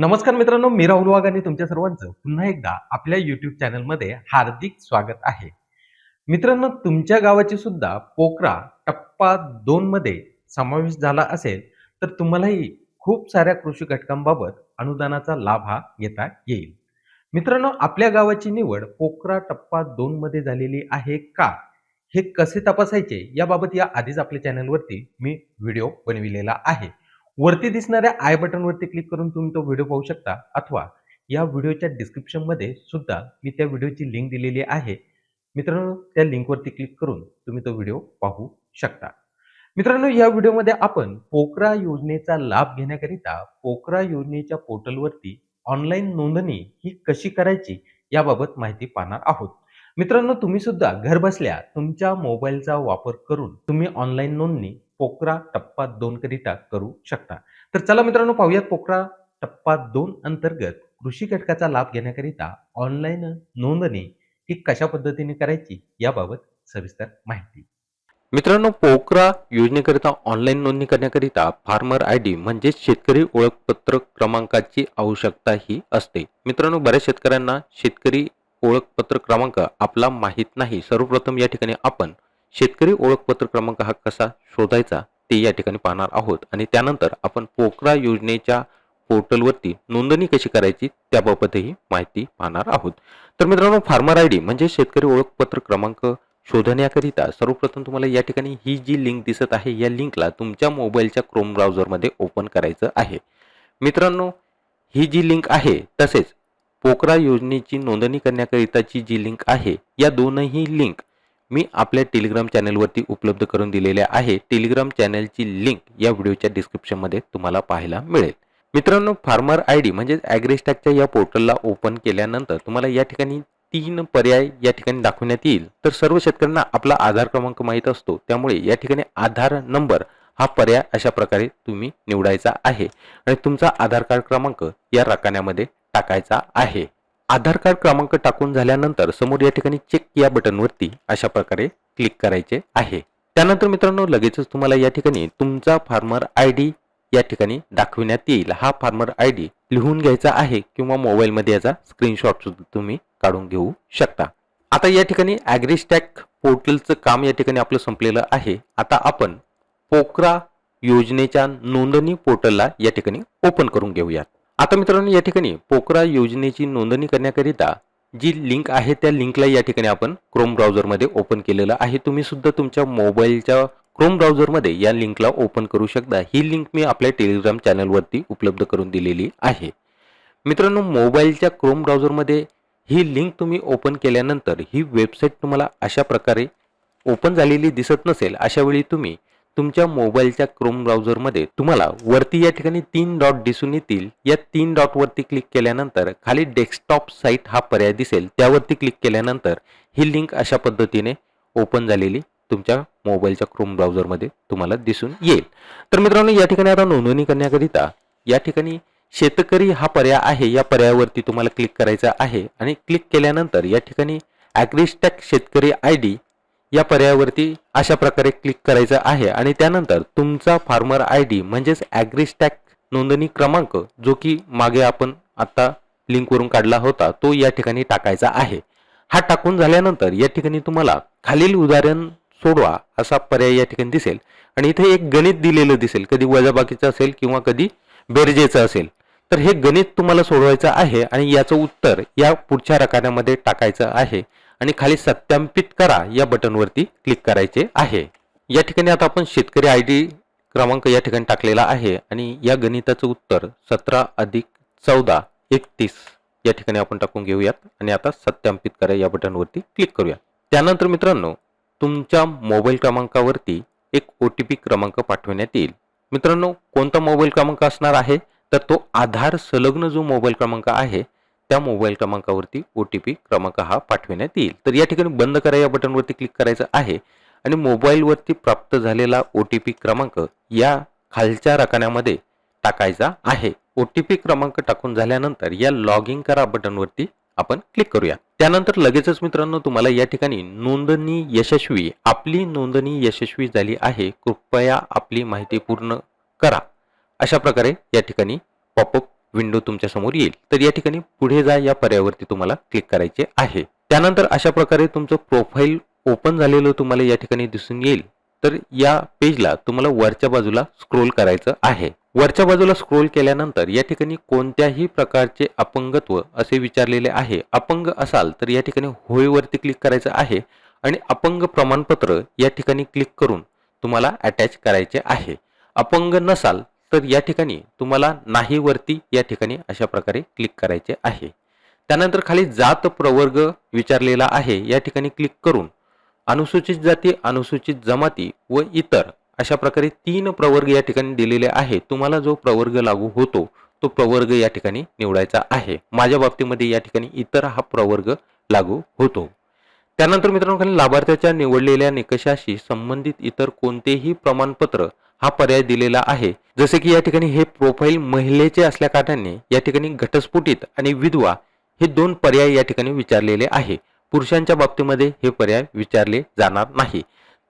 नमस्कार मित्रांनो मी राहुल वाघ आणि तुमच्या सर्वांचं पुन्हा एकदा आपल्या युट्यूब चॅनलमध्ये हार्दिक स्वागत आहे. मित्रांनो तुमच्या गावाची सुद्धा पोकरा टप्पा दोन मध्ये समावेश झाला असेल तर तुम्हालाही खूप साऱ्या कृषी घटकांबाबत अनुदानाचा लाभ हा घेता येईल. मित्रांनो आपल्या गावाची निवड पोकरा टप्पा दोन मध्ये झालेली आहे का? हे कसे तपासायचे? याबाबत या आधीच आपल्या चॅनलवरती मी व्हिडिओ बनविलेला आहे. वरती दिसणाऱ्या आय बटनवरती क्लिक करून तुम्ही तो व्हिडिओ पाहू शकता. अथवा या व्हिडिओच्या डिस्क्रिप्शनमध्ये सुद्धा मी त्या व्हिडिओची लिंक दिलेली आहे. मित्रांनो त्या लिंकवरती क्लिक करून तुम्ही तो व्हिडिओ पाहू शकता. मित्रांनो या व्हिडिओमध्ये आपण पोकरा योजनेचा लाभ घेण्याकरिता पोकरा योजनेच्या पोर्टलवरती ऑनलाईन नोंदणी ही कशी करायची याबाबत माहिती पाहणार आहोत. मित्रांनो तुम्ही सुद्धा घर बसल्या तुमच्या मोबाईलचा वापर करून तुम्ही ऑनलाईन नोंदणी पोकरा टप्पा दोन करिता करू शकता. तर चला मित्रांनो पाहूयात पोकरा टप्पा दोन अंतर्गत कृषी घटकाचा लाभ घेण्याकरिता ऑनलाईन नोंदणी ही कशा पद्धतीने करायची याबाबत सविस्तर माहिती. मित्रांनो पोकरा योजनेकरिता ऑनलाईन नोंदणी करण्याकरिता फार्मर आय डी म्हणजेच शेतकरी ओळखपत्र क्रमांकाची आवश्यकता ही असते. मित्रांनो बऱ्याच शेतकऱ्यांना शेतकरी ओळखपत्र क्रमांक आपला माहीत नाही. सर्वप्रथम या ठिकाणी आपण शेतकरी ओळखपत्र क्रमांक हा कसा शोधायचा ते या ठिकाणी पाहणार आहोत. आणि त्यानंतर आपण पोकरा योजनेच्या पोर्टलवरती नोंदणी कशी करायची त्याबाबतही माहिती पाहणार आहोत. तर मित्रांनो फार्मर आय डी म्हणजे शेतकरी ओळखपत्र क्रमांक शोधण्याकरिता सर्वप्रथम तुम्हाला या ठिकाणी ही जी लिंक दिसत आहे या लिंकला तुमच्या मोबाईलच्या क्रोम ब्राउझरमध्ये ओपन करायचं आहे. मित्रांनो ही जी लिंक आहे तसेच पोकरा योजनेची नोंदणी करण्याकरिताची जी लिंक आहे या दोनही लिंक मी आपल्या टेलिग्राम चॅनलवरती उपलब्ध करून दिलेल्या आहे. टेलिग्राम चॅनलची लिंक या व्हिडिओच्या डिस्क्रिप्शनमध्ये तुम्हाला पाहायला मिळेल. मित्रांनो फार्मर आय डी म्हणजेच ॲग्रेस्टॅकच्या या पोर्टलला ओपन केल्यानंतर तुम्हाला या ठिकाणी तीन पर्याय या ठिकाणी दाखवण्यात येईल. तर सर्व शेतकऱ्यांना आपला आधार क्रमांक माहीत असतो. त्यामुळे या ठिकाणी आधार नंबर हा पर्याय अशा प्रकारे तुम्ही निवडायचा आहे. आणि तुमचा आधार कार्ड क्रमांक या रकान्यामध्ये टाकायचा आहे. आधार कार्ड क्रमांक टाकून झाल्यानंतर समोर या ठिकाणी चेक या बटनवरती अशा प्रकारे क्लिक करायचे आहे. त्यानंतर मित्रांनो लगेचच तुम्हाला या ठिकाणी तुमचा फार्मर आय डी या ठिकाणी दाखविण्यात येईल. हा फार्मर आय डी लिहून घ्यायचा आहे किंवा मोबाईलमध्ये याचा स्क्रीनशॉट सुद्धा तुम्ही काढून घेऊ शकता. आता या ठिकाणी ॲग्रिस्टॅक पोर्टलचं काम या ठिकाणी आपलं संपलेलं आहे. आता आपण पोकरा योजनेच्या नोंदणी पोर्टलला या ठिकाणी ओपन करून घेऊयात. आता मित्रांनो या ठिकाणी पोकरा योजनेची नोंदणी करण्याकरिता जी लिंक आहे त्या लिंकला या ठिकाणी आपण क्रोम ब्राउझरमध्ये ओपन केलेलं आहे. तुम्ही सुद्धा तुमच्या मोबाईलच्या क्रोम ब्राउझरमध्ये या लिंकला ओपन करू शकता. ही लिंक मी आपल्या टेलिग्राम चॅनलवरती उपलब्ध करून दिलेली आहे. मित्रांनो मोबाईलच्या क्रोम ब्राउझरमध्ये ही लिंक तुम्ही ओपन केल्यानंतर ही वेबसाईट तुम्हाला अशा प्रकारे ओपन झालेली दिसत नसेल अशा वेळी तुम्ही तुमच्या मोबाईलच्या क्रोम ब्राउझरमध्ये तुम्हाला वरती या ठिकाणी तीन डॉट दिसून येतील. या तीन डॉटवरती क्लिक केल्यानंतर खाली डेस्कटॉप साईट हा पर्याय दिसेल. त्यावरती क्लिक केल्यानंतर ही लिंक अशा पद्धतीने ओपन झालेली तुमच्या मोबाईलच्या क्रोम ब्राउझरमध्ये तुम्हाला दिसून येईल. तर मित्रांनो या ठिकाणी आता नोंदणी करण्याकरिता या ठिकाणी शेतकरी हा पर्याय आहे. या पर्यायावरती तुम्हाला क्लिक करायचा आहे आणि क्लिक केल्यानंतर या ठिकाणी ॲग्रिस्टॅक शेतकरी आय डी या पर्यायावरती अशा प्रकारे क्लिक करायचं आहे. आणि त्यानंतर तुमचा फार्मर आय डी म्हणजेच ॲग्रिस्टॅक नोंदणी क्रमांक जो की मागे आपण आता लिंकवरून काढला होता तो या ठिकाणी टाकायचा आहे. हा टाकून झाल्यानंतर या ठिकाणी तुम्हाला खालील उदाहरण सोडवा असा पर्याय या ठिकाणी दिसेल. आणि इथे एक गणित दिलेलं दिसेल. कधी वजाबाकीचं असेल किंवा कधी बेरजेचं असेल. तर हे गणित तुम्हाला सोडवायचं आहे आणि याचं उत्तर या पुढच्या रकान्यामध्ये टाकायचं आहे. आणि खाली सत्यापित करा या बटनवरती क्लिक करायचे आहे. या ठिकाणी आता आपण शेतकरी आय डी क्रमांक या ठिकाणी टाकलेला आहे आणि या गणिताचं उत्तर सतरा अधिक चौदा एकतीस या ठिकाणी आपण टाकून घेऊयात आणि आता सत्यापित करा या बटनवरती क्लिक करूया. त्यानंतर मित्रांनो तुमच्या मोबाईल क्रमांकावरती एक ओ टी पी क्रमांक पाठवण्यात येईल. मित्रांनो कोणता मोबाईल क्रमांक असणार आहे? तर तो आधार संलग्न जो मोबाईल क्रमांक आहे त्या मोबाईल क्रमांकावरती ओ टी पी क्रमांक हा पाठविण्यात येईल. तर या ठिकाणी बंद करा या बटनवरती क्लिक करायचं आहे आणि मोबाईलवरती प्राप्त झालेला ओ टी पी क्रमांक या खालच्या रकान्यामध्ये टाकायचा आहे. ओ टी पी क्रमांक टाकून झाल्यानंतर या लॉग इन करा बटनवरती आपण क्लिक करूया. त्यानंतर लगेचच मित्रांनो तुम्हाला या ठिकाणी नोंदणी यशस्वी आपली नोंदणी यशस्वी झाली आहे. कृपया आपली माहिती पूर्ण करा. अशा प्रकारे या ठिकाणी पॉपअप विंडो तुमच्यासमोर येईल. तर या ठिकाणी पुढे जा या पर्यायावरती तुम्हाला क्लिक करायचे आहे. त्यानंतर अशा प्रकारे तुमचं प्रोफाईल ओपन झालेलं तुम्हाला या ठिकाणी दिसून येईल. तर या पेजला तुम्हाला वरच्या बाजूला स्क्रोल करायचं आहे. वरच्या बाजूला स्क्रोल केल्यानंतर या ठिकाणी कोणत्याही प्रकारचे अपंगत्व असे विचारलेले आहे. अपंग असाल तर या ठिकाणी होयवरती क्लिक करायचं आहे आणि अपंग प्रमाणपत्र या ठिकाणी क्लिक करून तुम्हाला अटॅच करायचे आहे. अपंग नसाल तर या ठिकाणी तुम्हाला नाही वरती या ठिकाणी अशा प्रकारे क्लिक करायचे आहे. त्यानंतर खाली जात प्रवर्ग विचारलेला आहे. या ठिकाणी क्लिक करून अनुसूचित जाती अनुसूचित जमाती व इतर अशा प्रकारे तीन प्रवर्ग या ठिकाणी दिलेले आहे. तुम्हाला जो प्रवर्ग लागू होतो तो प्रवर्ग या ठिकाणी निवडायचा आहे. माझ्या बाबतीमध्ये या ठिकाणी इतर हा प्रवर्ग लागू होतो. त्यानंतर मित्रांनो खाली लाभार्थ्याच्या निवडलेल्या निकषाशी संबंधित इतर कोणतेही प्रमाणपत्र हा पर्याय दिलेला आहे. जसे की या ठिकाणी हे प्रोफाईल महिलेचे असल्या कारणाने या ठिकाणी घटस्फोटित आणि विधवा हे दोन पर्याय या ठिकाणी विचारलेले आहे. पुरुषांच्या बाबतीमध्ये हे पर्याय विचारले जाणार नाही.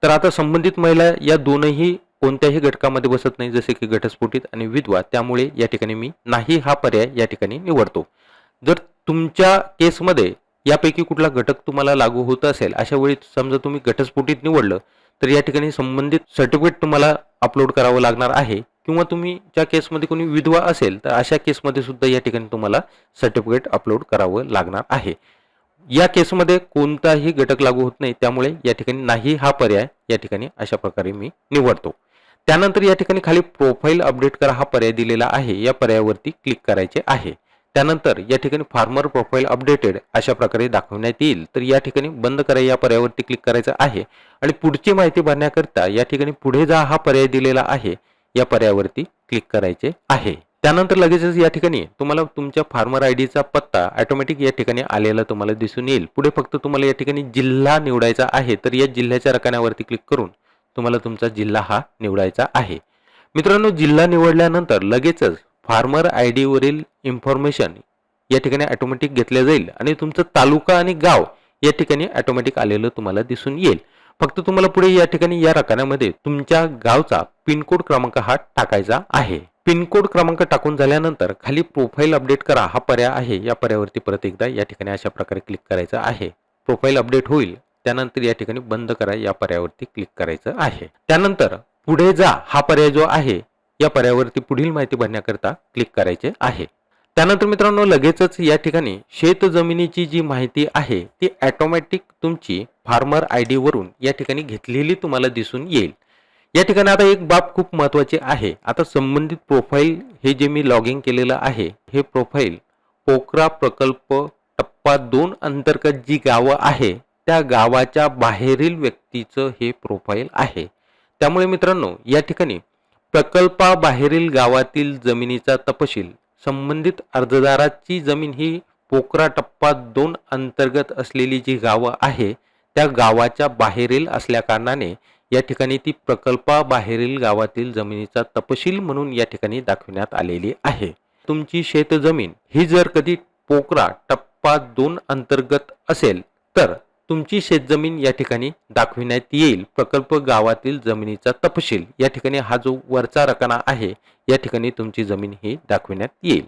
तर आता संबंधित महिला या दोनही कोणत्याही घटकामध्ये बसत नाही जसे की घटस्फोटित आणि विधवा त्यामुळे या ठिकाणी मी नाही हा पर्याय या ठिकाणी निवडतो. जर तुमच्या केसमध्ये यापैकी कुठला घटक तुम्हाला लागू होत असेल अशा वेळी समजा तुम्ही घटस्फोटीत निवडलं तर या ठिकाणी संबंधित सर्टिफिकेट तुम्हाला अपलोड करावं लागणार आहे. किंवा तुम्ही ज्या केसमध्ये कोणी विधवा असेल तर अशा केसमध्ये सुद्धा या ठिकाणी तुम्हाला सर्टिफिकेट अपलोड करावं लागणार आहे. या केसमध्ये कोणताही घटक लागू होत नाही त्यामुळे या ठिकाणी नाही हा पर्याय. या ठिकाणी अशा प्रकारे मी निवडतो. त्यानंतर या ठिकाणी खाली प्रोफाईल अपडेट करा हा पर्याय दिलेला आहे. या पर्यायावरती क्लिक करायचे आहे. त्यानंतर या ठिकाणी फार्मर प्रोफाईल अपडेटेड अशा प्रकारे दाखवण्यात येईल. तर या ठिकाणी बंद करा या पर्यायावरती क्लिक करायचं आहे. आणि पुढची माहिती भरण्याकरिता या ठिकाणी पुढे जा हा पर्याय दिलेला आहे. या पर्यायावरती क्लिक करायचे आहे. त्यानंतर लगेचच या ठिकाणी तुम्हाला तुमच्या फार्मर आय डीचा पत्ता ऑटोमॅटिक या ठिकाणी आलेला तुम्हाला दिसून येईल. पुढे फक्त तुम्हाला या ठिकाणी जिल्हा निवडायचा आहे. तर या जिल्ह्याच्या रकान्यावरती क्लिक करून तुम्हाला तुमचा जिल्हा हा निवडायचा आहे. मित्रांनो जिल्हा निवडल्यानंतर लगेचच फार्मर आय डीवरील इन्फॉर्मेशन या ठिकाणी ॲटोमॅटिक घेतल्या जाईल आणि तुमचं तालुका आणि गाव या ठिकाणी ॲटोमॅटिक आलेलं तुम्हाला दिसून येईल. फक्त तुम्हाला पुढे या ठिकाणी या रकान्यामध्ये तुमच्या गावचा पिनकोड क्रमांक हा टाकायचा आहे. पिनकोड क्रमांक टाकून झाल्यानंतर खाली प्रोफाईल अपडेट करा. हा पर्याय आहे. या पर्यायावरती परत एकदा या ठिकाणी अशा प्रकारे क्लिक करायचं आहे. प्रोफाईल अपडेट होईल. त्यानंतर या ठिकाणी बंद करा. या पर्यायावरती क्लिक करायचं आहे. त्यानंतर पुढे जा. हा पर्याय जो आहे या पर्यायावरती पुढील माहिती भरण्याकरता क्लिक करायचे आहे. त्यानंतर मित्रांनो लगेचच या ठिकाणी शेत जमिनीची जी माहिती आहे ती ऑटोमॅटिक तुमची फार्मर आय डीवरून या ठिकाणी घेतलेली तुम्हाला दिसून येईल. या ठिकाणी आता एक बाब खूप महत्वाची आहे. आता संबंधित प्रोफाईल हे जे मी लॉग इन केलेलं आहे हे प्रोफाईल पोखरा प्रकल्प टप्पा दोन अंतर्गत जी गावं आहे त्या गावाच्या बाहेरील व्यक्तीचं हे प्रोफाईल आहे. त्यामुळे मित्रांनो या ठिकाणी प्रकल्पाबाहेरील गावातील जमिनीचा तपशील संबंधित अर्जदाराची जमीन ही पोकरा टप्पा दोन अंतर्गत असलेली जी गावं आहे त्या गावाच्या बाहेरील असल्याकारणाने या ठिकाणी ती प्रकल्पाबाहेरील गावातील जमिनीचा तपशील म्हणून या ठिकाणी दाखवण्यात आलेली आहे. तुमची शेतजमीन ही जर कधी पोकरा टप्पा दोन अंतर्गत असेल तर तुमची शेतजमीन या ठिकाणी दाखविण्यात येईल. प्रकल्प गावातील जमिनीचा तपशील. या ठिकाणी हा जो वरचा रकाना आहे या ठिकाणी तुमची जमीन ही दाखविण्यात येईल.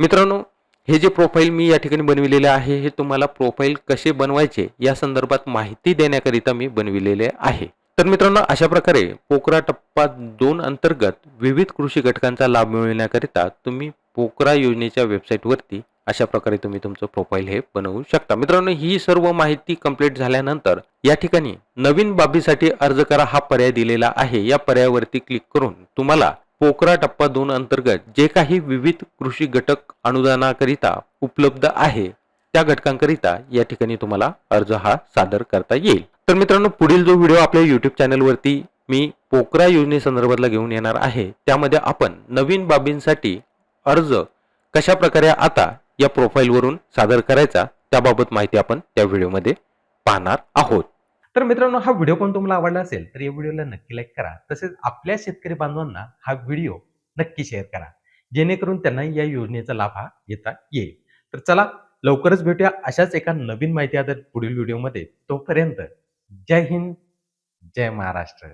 मित्रांनो हे जे प्रोफाईल मी या ठिकाणी बनविलेले आहे हे तुम्हाला प्रोफाईल कसे बनवायचे या संदर्भात माहिती देण्याकरिता मी बनविलेले आहे. तर मित्रांनो अशा प्रकारे पोकरा टप्पा दोन अंतर्गत विविध कृषी घटकांचा लाभ मिळविण्याकरिता तुम्ही पोकरा योजनेच्या वेबसाईटवरती अशा प्रकारे तुम्ही तुमचं प्रोफाईल हे बनवू शकता. मित्रांनो ही सर्व माहिती कंप्लीट झाल्यानंतर या ठिकाणी नवीन बाबीसाठी अर्ज करा हा पर्याय दिलेला आहे. या पर्यायावरती क्लिक करून तुम्हाला पोकरा टप्पा दोन अंतर्गत जे काही विविध कृषी घटक अनुदानाकरिता उपलब्ध आहे त्या घटकांकरिता या ठिकाणी तुम्हाला अर्ज हा सादर करता येईल. तर मित्रांनो पुढील जो व्हिडिओ आपल्या युट्यूब चॅनलवरती मी पोकरा योजनेसंदर्भातला घेऊन येणार आहे त्यामध्ये आपण नवीन बाबींसाठी अर्ज कशा प्रकारे आता या प्रोफाईलवरून सादर करायचा त्याबाबत माहिती आपण त्या व्हिडिओमध्ये पाहणार आहोत. तर मित्रांनो हा व्हिडिओ पण तुम्हाला आवडला असेल तर या व्हिडिओला नक्की लाईक करा. तसेच आपल्या शेतकरी बांधवांना हा व्हिडिओ नक्की शेअर करा. जेणेकरून त्यांना या योजनेचा लाभ हा घेता येईल. तर चला लवकरच भेटूया अशाच एका नवीन माहिती आधारित पुढील व्हिडिओमध्ये. तोपर्यंत जय हिंद जय महाराष्ट्र.